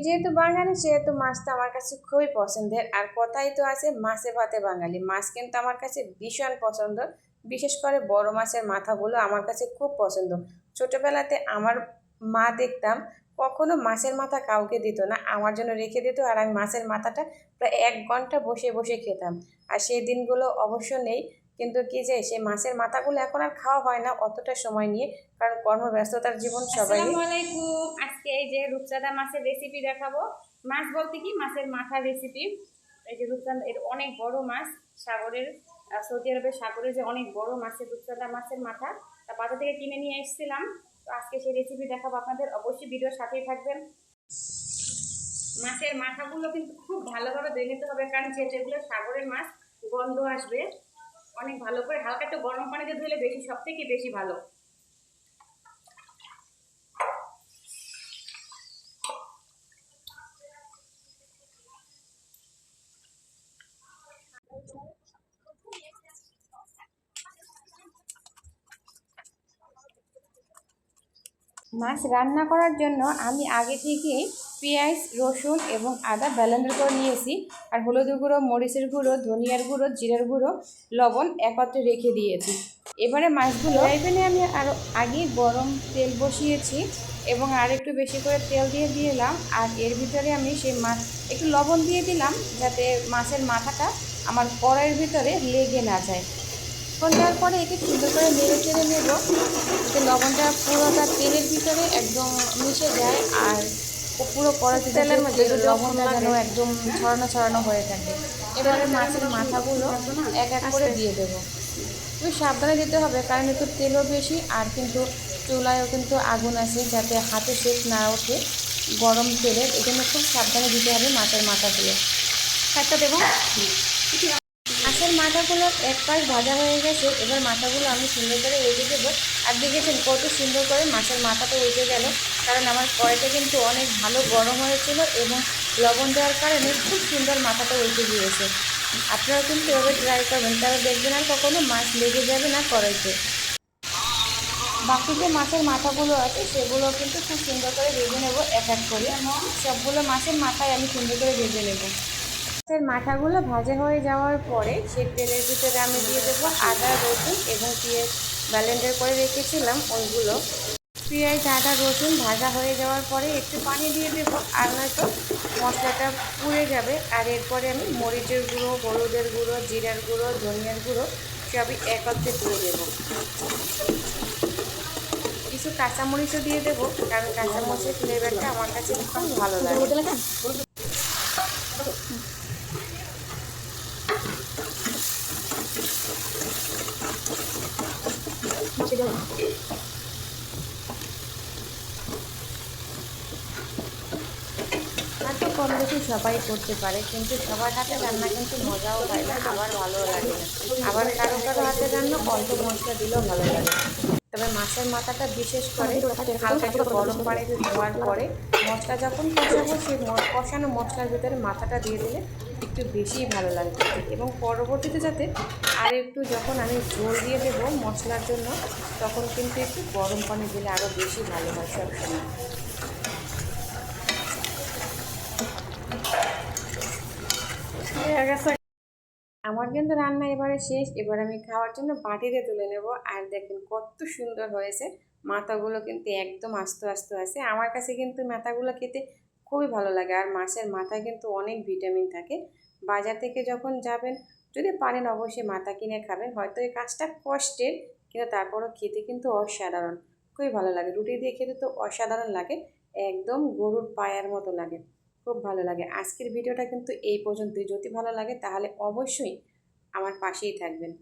যেহেতু বাঙালি, সেহেতু মাছটা আমার কাছে খুবই পছন্দের। আর কথাই তো আছে, মাছে ভাতে বাঙালি। মাছ কিন্তু আমার কাছে ভীষণ পছন্দ। বিশেষ করে বড় মাছের মাথাগুলো আমার কাছে খুব পছন্দ। ছোটবেলাতে আমার মা দেখতাম, কখনো মাছের মাথা কাউকে দিত না। আমার জন্য রেখে দিত আর আমি মাছের মাথাটা প্রায় এক ঘণ্টা বসে বসে খেতাম। আর সেই দিনগুলো অবশ্য নেই। কিন্তু কি যে, সেই মাছের মাথাগুলো এখন আর খাওয়া হয় না অতটা সময় নিয়ে, কারণ কর্মব্যস্ততার জীবন সবাই আজকে এই যে রূপচাঁদা মাছের রেসিপি দেখাবো। মাছ বলতে কি? মাছের মাথা রেসিপি এই যে রূপচাঁদা, এর অনেক বড় মাছ, সাগরের সৌদি আরবের সাগরের যে অনেক বড় মাছের, রূপচাঁদা মাছের মাথা, তা বাজার থেকে কিনে নিয়ে এসেছিলাম। তো আজকে সেই রেসিপি দেখাবো আপনাদের। অবশ্যই ভিডিওর সাথেই থাকবেন। মাছের মাথাগুলো কিন্তু খুব ভালোভাবে ধুয়ে নিতে হবে, কারণ যেহেতু এগুলো সাগরের মাছ, গন্ধ আসবে। অনেক ভালো করে হালকা একটু গরম পানিতে ধুলে বেশি সব থেকে বেশি ভালো। মাছ রান্না করার জন্য আমি আগে থেকে পেঁয়াজ রসুন এবং আদা ব্যালেন্ডার করে নিয়েছি। আর হলুদ গুঁড়ো মরিচের গুঁড়ো ধনিয়ার গুঁড়ো জিরার গুঁড়ো লবণ একত্রে রেখে দিয়েছি। এবারে মাছগুলো এখানে আমি আরও আগে গরম তেল বসিয়েছি এবং আর একটু বেশি করে তেল দিয়ে দিলাম। আর এর ভিতরে আমি সেই মাছ একটু লবণ দিয়ে দিলাম যাতে মাছের মাথাটা আমার কড়াইয়ের ভিতরে লেগে না যায়। লবণ দেওয়ার পরে একে সুন্দর করে নেড়ে চেড়ে নেব। যাতে লবণটা পুরোটা তেলের ভিতরে একদম মিশে যায় আর পুরো কড়াতে তেলের মধ্যে লবণটা যেন একদম ছড়ানো ছড়ানো হয়ে থাকে। এবারে মাছের মাথাগুলো এক এক করে দিয়ে দেবো। একটু সাবধানে দিতে হবে কারণ একটু তেলও বেশি আর কিন্তু চুলায়ও কিন্তু আগুন আছে যাতে হাতে সেট না ওঠে গরম তেলের এই জন্য খুব সাবধানে দিতে হবে মাছের মাথাগুলো। একটা দেবো? মাছের মাথাগুলো এক পাশ ভাজা হয়ে গেছে, এবার মাথাগুলো আমি সুন্দর করে উল্টে দেবো। আর দেখেছেন কত সুন্দর করে মাছের মাথাটা উল্টে গেল, কারণ আমার কড়াইটা কিন্তু অনেক ভালো গরম হয়েছিল এবং লবণ দেওয়ার কারণে খুব সুন্দর মাথাটা উল্টে গিয়েছে। আপনারা কিন্তু এভাবে ট্রাই করবেন, তাহলে দেখবেন আর কখনো মাছ লেগে যাবে না কড়াইতে। বাকি যে মাছের মাথাগুলো আছে, সেগুলো কিন্তু খুব সুন্দর করে ভেজে নেব এক এক করে। সবগুলো মাছের মাথায় আমি সুন্দর করে ভেজে নেব। মাছের মাথাগুলো ভাজা হয়ে যাওয়ার পরে সেই তেলের ভিতরে আমি দিয়ে দেবো আদা, রসুন এবং পেঁয়াজ। ব্যালেন্ডার করে রেখেছিলাম ওইগুলো পেঁয়াজ, আদা, রসুন ভাজা হয়ে যাওয়ার পরে একটু পানি দিয়ে দেবো আর নয়তো মশলাটা পুড়ে যাবে। আর এরপরে আমি মরিচের গুঁড়ো, হলুদের গুঁড়ো, জিরার গুঁড়ো, ধনিয়ার গুঁড়ো সবই একত্রে দিয়ে দেবো। কিছু কাঁচামরিচও দিয়ে দেবো কারণ কাঁচামরিচের ফ্লেভারটা আমার কাছে খুব ভালো লাগে। আর তো কম বেশি সবাই করতে পারে, কিন্তু সবার হাতে রান্না কিন্তু মজাও পায় না আবার ভালো লাগে আবার কারও কারও হাতে রান্না অল্প মশলা দিলেও ভালো লাগে। তবে মাছের মাথাটা বিশেষ করে হালকা একটু গরম পানিতে ধোয়ার পরে মশলা যখন কষাবো সেই কষানো মশলার ভিতরে মাথাটা দিয়ে দিলে একটু বেশিই ভালো লাগবে। এবং পরবর্তীতে যাতে আর একটু যখন আমি ঝোল দিয়ে দেবো মশলার জন্য তখন কিন্তু একটু গরম পানি দিলে আরও বেশি ভালো হয় সবসময়। আমার কিন্তু রান্না এবারে শেষ। এবার আমি খাওয়ার জন্য বাটিতে তুলে নেব। আর দেখেন কত সুন্দর হয়েছে। মাথাগুলো কিন্তু একদম আস্ত আস্ত আছে। আমার কাছে কিন্তু মাথাগুলো খেতে খুবই ভালো লাগে। আর মাছের মাথায় কিন্তু অনেক ভিটামিন থাকে। বাজার থেকে যখন যাবেন, যদি পারেন অবশ্যই মাথা কিনে খাবেন। হয়তো এই কাজটা কষ্টের, কিন্তু তারপরও খেতে কিন্তু অসাধারণ। খুবই ভালো লাগে। রুটি দিয়ে খেতে তো অসাধারণ লাগে। একদম গরুর পায়ার মতো লাগে। খুব ভালো লাগে। আজকের ভিডিওটা কিন্তু এই পর্যন্তই। যদি ভালো লাগে তাহলে অবশ্যই আমার পাশেই থাকবেন।